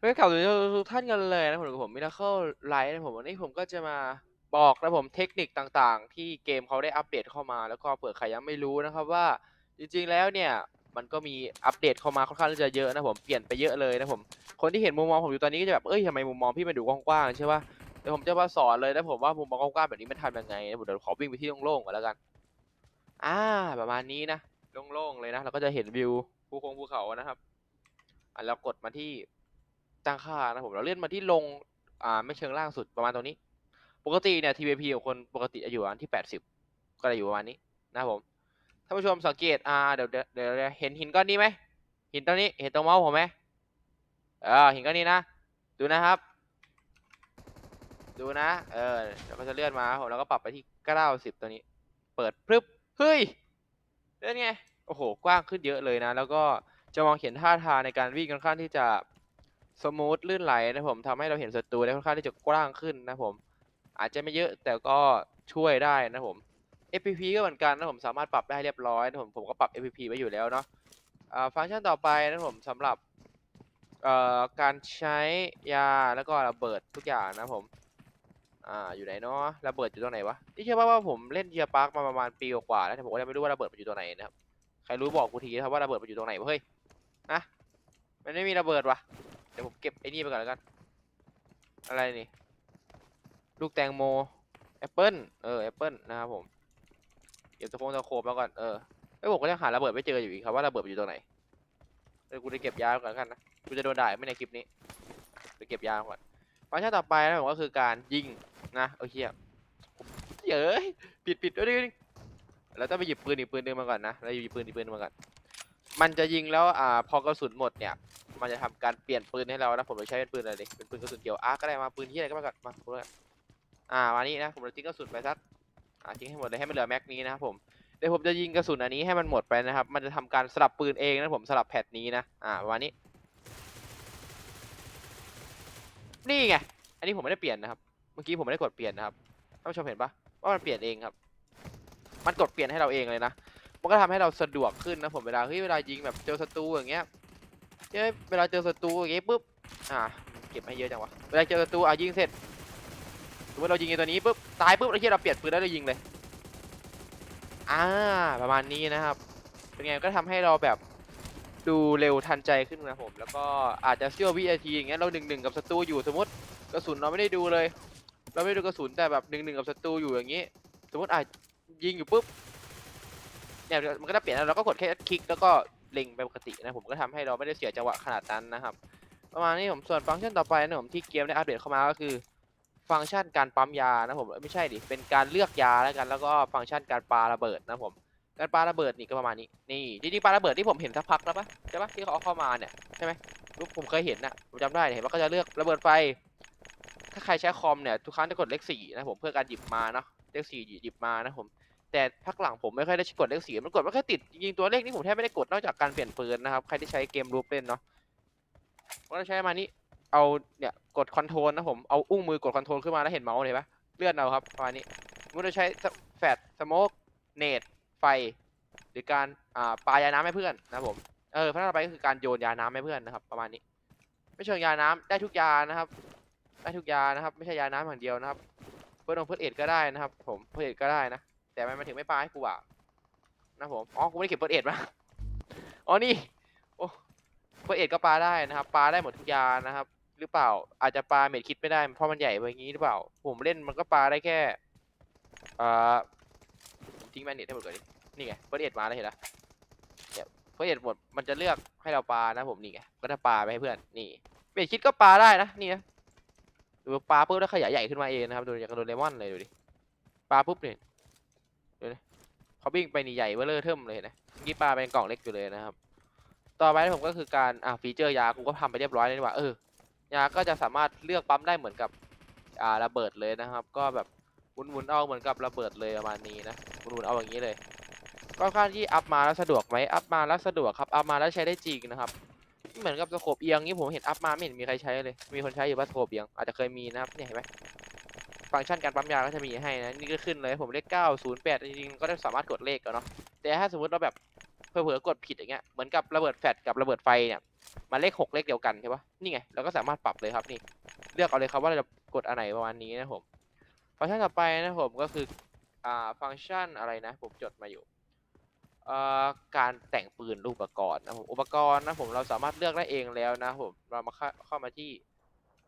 เฮ้ยกลับสวัสดีทุกท่านกันเลยนะผมกับผมมิราเคิลไลท์นะผมวันนี้ผมก็จะมาบอกนะผมเทคนิคต่างๆ ที่เกมเขาได้อัปเดตเข้ามา แล้วก็เผื่อใครยังไม่รู้นะครับว่าจริงๆแล้วเนี่ยมันก็มีอัปเดตเข้ามาค่อนข้างจะเยอะนะผมเปลี่ยนไปเยอะเลยนะผมคนที่เห็นมุมมองผมอยู่ตอนนี้ก็จะแบบเอ้ยทำไมมุมมองพี่มันดูกว้างๆใช่ป่ะเดี๋ยวผมจะมาสอนเลยนะผมว่ามุมมองกว้างๆแบบนี้มันทำยังไงนะผมเดี๋ยวขอวิ่งไปที่โล่งๆก่อนแล้วกัน อ่า ประมาณนี้นะโล่งๆเลยนะเราก็จะเห็นวิวภูคงภูเขานะครับอะเรากดมาที่ ตั้งค่านะผมเราเลื่อนมาที่ลงอ่าไม่เชิงล่างสุดประมาณตรงนี้ ปกติเนี่ย TVP ของคนปกติจะอยู่ประมาณที่แปดสิบก็จะอยู่ประมาณนี้นะครับผมท่านผู้ชมสังเกตอ่าเดี๋ยวเดี๋ยวเห็นหินก้อนนี้ไหมหินตรงนี้เห็นตรงเมาส์ผมไหมเออหินก้อนนี้นะ ดูนะครับ ดูนะ เออเดี๋ยวก็จะเลื่อนมาผมแล้วก็ปรับไปที่เก้าสิบตัวนี้ เปิดพรึบเฮ้ยเลื่อนไงโอ้โห กว้างขึ้นเยอะเลยนะ แล้วก็จะมองเห็นท่าทางในการวิ่งค่อนข้างที่จะ สมูทลื่นไหลนะผมทำให้เราเห็นศัตรูได้ค่อนข้างที่จะกว้างขึ้นนะผม อาจจะไม่เยอะแต่ก็ช่วยได้นะผม FPP ก็เหมือนกันนะผมสามารถปรับได้เรียบร้อยนะผมผมก็ปรับ FPP ไว้อยู่แล้วเนาะอ่าฟังก์ชันต่อไปนะผมสำหรับการใช้ยาแล้วก็ระเบิดทุกอย่างนะผมอ่าอยู่ไหนเนาะระเบิดอยู่ตรงไหนวะที่เชื่อป่ะว่าผมเล่นเทียร์ปาร์กมาประมาณปีกว่าแล้วแต่ผมก็ยังไม่รู้ว่าระเบิดมันอยู่ตรงไหนนะครับใครรู้บอกกูทีนะครับว่าระเบิดมันอยู่ตรงไหนเฮ้ยนะมันไม่มีระเบิดวะ ดี๋ยวผมเก็บไอ้นี่ไปก่อนแล้วกัน อะไรนี่ ลูกแตงโมแอปเปิลเออแอปเปิลนะครับผม เก็บตะโพงตะโขบแล้วก่อนเออไอ้ผมก็ยังหาระเบิดไม่เจออยู่อีกครับว่าระเบิดอยู่ตรงไหนเออกูจะเก็บยาก่อนแล้วกันนะกูจะโดนด่าไม่ในคลิปนี้ไปเก็บยาก่อนฟังก์ชันต่อไปนะผมก็คือการยิงนะโอเคเย้ยปิดปิดด้วยดิแล้วต้องไปหยิบปืนอีกปืนนึงมาก่อนนะแล้วหยิบปืนอีกปืนนึงมาก่อน มันจะยิงแล้วอ่าพอกระสุนหมดเนี่ย มันจะทำการเปลี่ยนปืนให้เรานะผมจะใช้เป็นปืนอะไรดิเป็นปืนกระสุนเกี่ยวอาร์ก็ได้มาปืนที่อะไรก็มาก่อนมาพูดกันอ่ามานี่นะผมจะทิ้งกระสุนไปสักอ่าทิ้งให้หมดเลยให้มันเหลือแม็กนี้นะครับผมเดี๋ยวผมจะยิงกระสุนอันนี้ให้มันหมดไปนะครับ มันจะทำการสลับปืนเองนะผมสลับแพทนี้นะอ่าประมาณนี้ นี่ไงอันนี้ผมไม่ได้เปลี่ยนนะครับ เมื่อกี้ผมไม่ได้กดเปลี่ยนนะครับท่านผู้ชมเห็นปะว่ามันเปลี่ยนเองครับ มันกดเปลี่ยนให้เราเองเลยนะ มันก็ทำให้เราสะดวกขึ้นนะผมเวลาเฮ้ยเวลายิงแบบเจอศัตรูอย่างเงี้ยเอ้ยเวลาเจอศัตรูอย่างเงี้ยปุ๊บอ่าเก็บให้เยอะจังวะเวลาเจอศัตรูอะยิงเสร็จสมมติเรายิงไอ้ตัวนี้ปุ๊บตายปุ๊บเราเฮียเราเปลี่ยนปืนแล้วเรายิงเลยอ่าประมาณนี้นะครับเป็นไงก็ทำให้เราแบบดูเร็วทันใจขึ้นนะผมแล้วก็อาจจะเสี้ยววินาทีอย่างเงี้ยเราหนึ่งหนึ่งกับศัตรูอยู่สมมติกระสุนเราไม่ได้ดูเลย เราไม่ดูกระสุนแต่แบบหนึ่งหนึ่งกับศัตรูอยู่อย่างงี้ สมมติอะยิงอยู่ปุ๊บ เนี่ยมันก็จะเปลี่ยนแล้วเราก็กดแค่คลิกแล้วก็เล็งไปปกตินะผมก็ทำให้เราไม่ได้เสียจังหวะขนาดนั้นนะครับ ประมาณนี้ผมส่วนฟังก์ชันต่อไปนะผมที่เกมได้อัปเดตเข้ามาก็คือ ฟังก์ชันการปั๊มยานะผมไม่ใช่ดิเป็นการเลือกยาแล้วกัน แล้วก็ฟังก์ชันการปาระเบิดนะผมการปาระเบิดนี่ก็ประมาณนี้นี่จริงๆปาระเบิดที่ผมเห็นสักพักแล้วปะใช่ปะที่เขาเอาเข้ามาเนี่ยใช่ไหมรูปผมเคยเห็นนะผมจำได้เห็นว่าก็จะเลือกระเบิดไฟ ถ้าใครใช้คอมเนี่ยทุกครั้งจะกดเลขสี่นะผมเพื่อการหยิบมาเนาะเลขสี่หยิบมานะผม แต่พักหลังผมไม่ค่อยได้กดเลขสีมันกดไม่ค่อยติดจริงๆตัวเลขนี่ผมแทบไม่ได้กดนอกจากการเปลี่ยนปืนนะครับ ใครที่ใช้เกมรูปเล่นเนาะผมก็ใช้มานี่เอาเนี่ยกดคอนโทรลนะผมเอาอุ้งมือกดคอนโทรลขึ้นมาแล้วเห็นเมาส์เลยปะเลื่อนเอาครับประมาณนี้มันจะใช้แฟดสโมกเนตไฟ หรือการอ่าปายาน้ำให้เพื่อนนะผมเออพัฒนาไปก็คือการโยนยาน้ำให้เพื่อนนะครับ ประมาณนี้ ไม่เชิงยาน้ำได้ทุกยานะครับ ได้ทุกยานะครับ ไม่ใช่ยาน้ำอย่างเดียวนะครับเพื่อนองเพื่อนเอ็ดก็ได้นะครับ ผมเพื่อนเอ็ดก็ได้นะ แต่มันมาถึงไม่ปลาให้กูอะนะผมอ๋อกูไม่ได้เก็บเปิดเอ็ดมาอ๋อนี่โอ้เปิดเอ็ดก็ปลาได้นะครับปลาได้หมดทุกยานะครับ หรือเปล่าอาจจะปลาเม็ดคิดไม่ได้เพราะมันใหญ่ไปอย่างนี้หรือเปล่า ผมเล่นมันก็ปลาได้แค่อ่าทิ้งแมนเน็ตให้หมดก่อนดินี่ไงเปิดเอ็ดมาแล้วเห็นแล้วเนี่ยเปิดเอ็ดหมดมันจะเลือกให้เราปลานะผมนี่ไงก็จะปลาไปให้เพื่อนนี่เม็ดคิดก็ปลาได้นะนี่นะดูปลาปุ๊บแล้วขยายใหญ่ขึ้นมาเองนะครับดูอย่างกับโดดเรมอนเลยดูดิปลาปุ๊บเนี่ย เขาวิ่งไปนี่ใหญ่เบ้อเร่อเทิมเลยนะเมื่ปลาเป็นกล่องเล็กอยู่เลยนะครับ ต่อไปผมก็คือการอ่าฟีเจอร์ยากูก็ทำไปเรียบร้อยแล้วนี่หว่า เออยาก็จะสามารถเลือกปั๊มได้เหมือนกับอ่าระเบิดเลยนะครับ ก็แบบหมุนๆเอาเหมือนกับระเบิดเลยประมาณนี้นะหมุนๆเอาอย่างนี้เลยก็ค่อนข้างที่อัพมาแล้วสะดวกไหมอัพมาแล้วสะดวกครับอัพมาแล้วใช้ได้จริงนะครับเหมือนกับสโคปเอียงนี่ผมเห็นอัพมาไม่เห็นมีใครใช้เลย มีคนใช้อยู่ว่าสโคปเอียงอาจจะเคยมีนะครับเนี่ยเห็นไหม ฟังก์ชันการปั๊มยาก็จะมีให้นะนี่ก็ขึ้นเลยผมเลขเก้าศูนย์แปดจริงๆก็ได้สามารถกดเลขกันเนาะแต่ถ้าสมมติเราแบบเผลอๆกดผิดอย่างเงี้ยเหมือนกับระเบิดแฟลชกับระเบิดไฟเนี่ยมาเลขหกเลขเดียวกันใช่ปะนี่ไงเราก็สามารถปรับเลยครับนี่ เลือกเอาเลยครับว่าเราจะกดอันไหนประมาณนี้นะผมฟังก์ชันต่อไปนะผมก็คืออ่าฟังก์ชันอะไรนะ ผมจดมาอยู่เอ่อการแต่งปืนรูปอุปกรณ์นะผมอุปกรณ์นะผมเราสามารถเลือกได้เองแล้วนะผมเรามาข้าเข้ามาที่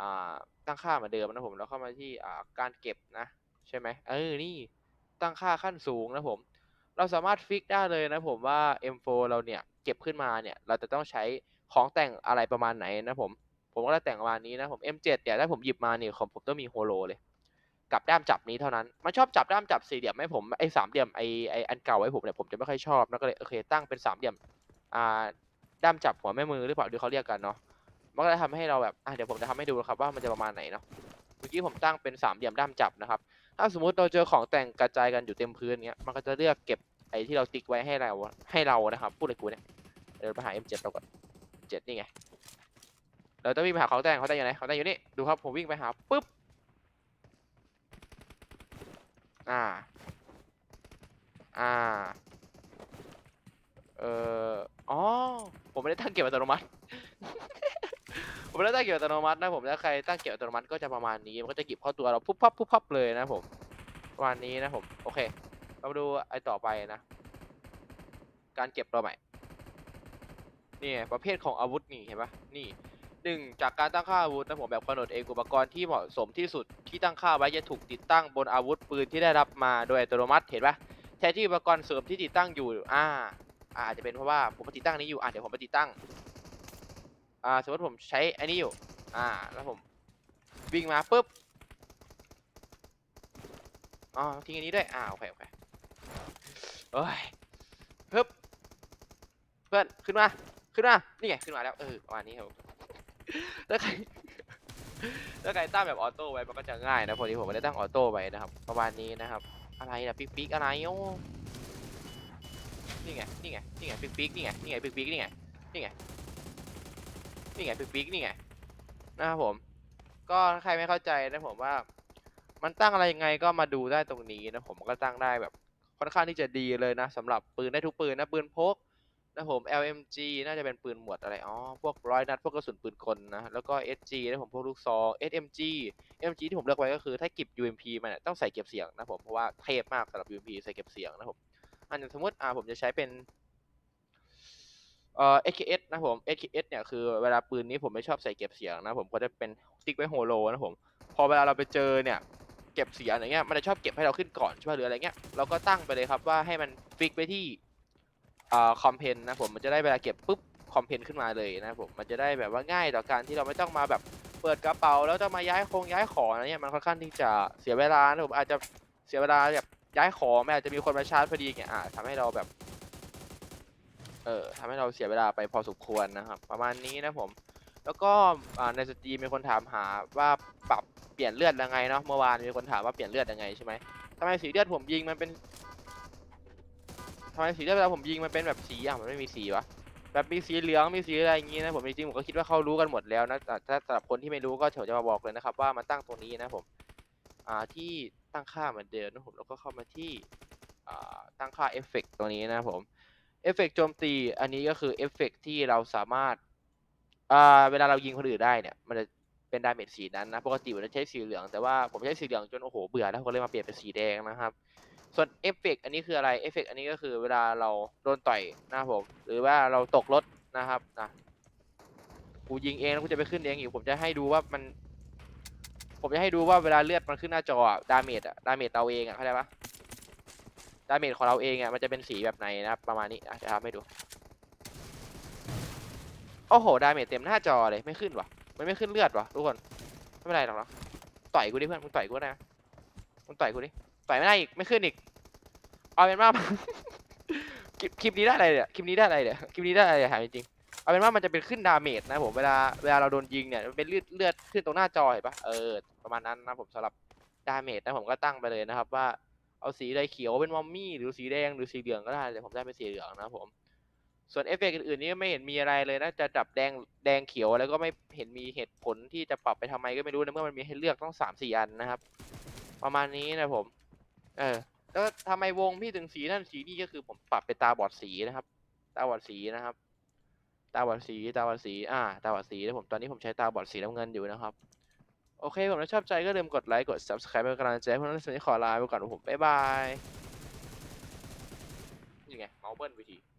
อ่าตั้งค่าเหมือนเดิมนะผมเราเข้ามาที่อ่าการเก็บนะใช่ไหมเออนี่ตั้งค่าขั้นสูงนะผม เราสามารถฟิกได้เลยนะผมว่า M4 เราเนี่ยเก็บขึ้นมาเนี่ยเราจะต้องใช้ของแต่งอะไรประมาณไหนนะผม ผมก็ได้แต่งประมาณนี้นะผม M7 เนี่ยถ้าผมหยิบมาเนี่ยของผมต้องมีโฮโลเลยกับด้ามจับนี้เท่านั้น มันชอบจับด้ามจับสี่เหลี่ยมให้ผมไอ้สามเหลี่ยมไอ้ไอ้อันเก่าไว้ผมเนี่ยผมจะไม่ค่อยชอบแล้วก็เลยโอเคตั้งเป็นสามเหลี่ยมอ่าด้ามจับหัวแม่มือหรือเปล่าที่เขาเรียกกันเนาะ มันก็จะทำให้เราแบบอะเดี๋ยวผมจะทำให้ดูนะครับว่ามันจะประมาณไหนเนาะเมื่อกี้ผมตั้งเป็นสามเหลี่ยมด้ามจับนะครับ ถ้าสมมุติเราเจอของแต่งกระจายกันอยู่เต็มพื้นเงี้ยมันก็จะเลือกเก็บไอ้ที่เราติ๊กไว้ให้เราให้เรานะครับพูดเลยกูเนี่ยเดินไปหา M7 เราก่อน7นี่ไงเราต้องวิ่งไปหาของแต่งของแต่งอยู่ไหนของแต่งอยู่นี่ดูครับผมวิ่งไปหาปุ๊บอ่าอ่าเอ่ออ๋อผมไม่ได้ตั้งเก็บอัตโนมัติ ผมไม่ได้ตั้งเก็บอัตโนมัตินะผมถ้าใครตั้งเก็บอัตโนมัติก็จะประมาณนี้มันก็จะเก็บเข้าตัวเราปุ๊บพับปุ๊บพับเลยนะผมประมาณนี้นะผมโอเค เรามาดูไอ้ต่อไปนะ การเก็บเราใหม่นี่ประเภทของอาวุธนี่เห็นปะนี่หนึ่งจากการตั้งค่าอาวุธนะผมแบบกำหนดเองอุปกรณ์ที่เหมาะสมที่สุดที่ตั้งค่าไว้จะถูกติดตั้งบนอาวุธปืนที่ได้รับมาโดยอัตโนมัติเห็นปะแทนที่อุปกรณ์เสริมที่ติดตั้งอยู่อ่าอาจจะเป็นเพราะว่าผมมาติดตั้งนี้อยู่อ่าเดี๋ยวผมไปติดตั้ง อ่าสมมติผมใช้อันนี้อยู่ อ่า แล้วผมวิ่งมาปุ๊บอ๋อทิ้งอันนี้ด้วย อ่าโอเคโอเคเอ้ยปึ๊บเพื่อนขึ้นมา ขึ้นมา นี่ไง ขึ้นมาแล้ว เออประมาณนี้ครับผมถ้าใครถ้าใครตั้งแบบออโต้ไว้มันก็จะง่ายนะ พอดีผมไม่ได้ตั้งออโต้ไว้นะครับ ประมาณนี้นะครับ อะไรนะปิ๊กปิ๊กอะไรโอ้นี่ไง นี่ไง นี่ไงปิ๊กปิ๊กนี่ไง นี่ไงปิ๊กปิ๊กนี่ไง นี่ไง นี่ไงปิ๊กปิกนี่ไงนะครับผม ก็ใครไม่เข้าใจนะผมว่า มันตั้งอะไรยังไงก็มาดูได้ตรงนี้นะผมก็ตั้งได้แบบค่อนข้างที่จะดีเลยนะสำหรับปืนได้ทุกปืนนะปืนพกนะผม LMG น่าจะเป็นปืนหมวดอะไร อ๋อ พวกร้อยนัด พวกกระสุนปืนกลนะ แล้วก็ SG นะผมพวกลูกซอง SMG MG ที่ผมเลือกไว้ก็คือถ้าเก็บ UMP มันเนี่ยต้องใส่เก็บเสียงนะผม เพราะว่าเทพมากสำหรับ UMP ใส่เก็บเสียงนะผมอันอย่างสมมติ อ่า ผมจะใช้เป็น เอ่อ SKS นะผม SKS เนี่ยคือเวลาปืนนี้ผมไม่ชอบใส่เก็บเสียงนะผมก็จะเป็นติ๊กไว้โฮโลนะผม พอเวลาเราไปเจอเนี่ยเก็บเสียงอย่างเงี้ยมันจะชอบเก็บให้เราขึ้นก่อนใช่ป่ะหรืออะไรเงี้ยเราก็ตั้งไปเลยครับว่าให้มันฟิกไวที่อ่าคอมเพนนะผมมันจะได้เวลาเก็บปุ๊บคอมเพนขึ้นมาเลยนะผมมันจะได้แบบว่าง่ายต่อการที่เราไม่ต้องมาแบบเปิดกระเป๋าแล้วต้องมาย้ายคงย้ายของอะไรเงี้ยมันค่อนข้างที่จะเสียเวลานะผมอาจจะเสียเวลาแบบย้ายของไม่อาจจะมีคนมาชาร์จพอดีเงี้ยอ่าทำให้เราแบบ เออทำให้เราเสียเวลาไปพอสมควรนะครับ ประมาณนี้นะผม แล้วก็ในสตรีมมีคนถามหาว่าปรับเปลี่ยนเลือดยังไงเนาะเมื่อวานมีคนถามว่าเปลี่ยนเลือดยังไงใช่ไหมทำไมสีเลือดผมยิงมันเป็นทำไมสีเลือดเวลาผมยิงมันเป็นแบบสีอะมันไม่มีสีวะแบบมีสีเหลืองมีสีอะไรอย่างงี้นะผมจริงๆผมก็คิดว่าเขารู้กันหมดแล้วนะแต่ถ้าสำหรับคนที่ไม่รู้ก็เฉยจะมาบอกเลยนะครับ ว่ามันตั้งตรงนี้นะผมอ่าที่ตั้งค่าเหมือนเดิมนะผมแล้วก็เข้ามาที่อ่าตั้งค่าเอฟเฟกต์ตัวนี้นะผม เอฟเฟกต์โจมตีอันนี้ก็คือเอฟเฟกต์ที่เราสามารถอ่าเวลาเรายิงคนอื่นได้เนี่ย มันจะเป็นดาเมจสีนั้นนะ ปกติผมจะใช้สีเหลือง แต่ว่าผมใช้สีเหลืองจนโอ้โหเบื่อแล้วผมก็เลยมาเปลี่ยนเป็นสีแดงนะครับ ส่วนเอฟเฟกต์อันนี้คืออะไรเอฟเฟกต์อันนี้ก็คือเวลาเราโดนต่อยนะครับผม หรือว่าเราตกรถนะครับนะกูยิงเองแล้วกูจะไปขึ้นเองอีกผมจะให้ดูว่ามัน ผมจะให้ดูว่าเวลาเลือดมันขึ้นหน้าจอดาเมจอะดาเมจเราเองอะเข้าใจปะ ดาเมจของเราเองอะมันจะเป็นสีแบบไหนนะครับประมาณนี้อะจะทำให้ดู โอ้โหดาเมจเต็มหน้าจอเลยไม่ขึ้นวะมันไม่ขึ้นเลือดวะทุกคนไม่เป็นไรหรอกเนาะต่อยกูดิเพื่อนมึงต่อยกูนะมึงต่อยกูดิต่อยไม่ได้อีกไม่ขึ้นอีกเอาเป็นว่าคลิปนี้ได้อะไรเนี่ยคลิปนี้ได้อะไรเนี่ยคลิปนี้ได้อะไรเนี่ยจริงเอาเป็นว่ามันจะเป็นขึ้นดาเมจนะผมเวลาเวลาเราโดนยิงเนี่ยมันเป็นเลือดเลือดขึ้นตรงหน้าจอเห็นปะเออประมาณนั้นนะผมสำหรับดาเมจนะผมก็ตั้งไปเลยนะครับว่า เอาสีใดเขียวเป็นมอมมี่หรือสีแดงหรือสีเหลืองก็ได้เลยผมได้เป็นสีเหลืองนะครับผมส่วนเอฟเฟกต์อื่นๆนี่ไม่เห็นมีอะไรเลยนะจะจับแดงแดงเขียวแล้วก็ไม่เห็นมีเหตุผลที่จะปรับไปทำไมก็ไม่รู้นะเมื่อมันมีให้เลือกต้องสามสี่อันนะครับ ประมาณนี้นะผม เออแล้วทำไมวงพี่ถึงสีนั่นสีนี่ก็คือผมปรับเป็นตาบอดสีนะครับ ตาบอดสีนะครับ ตาบอดสีตาบอดสี อ่า ตาบอดสีแล้วผมตอนนี้ผมใช้ตาบอดสีน้ำเงินอยู่นะครับ โอเค ผมถ้าชอบใจก็ลืมกดไลค์ กด subscribe เป็นกำลังใจให้ผมนั้นสวัสดีขอลาไปก่อนผมบ๊ายบายยังไงเมาส์เบิ้ลวิธี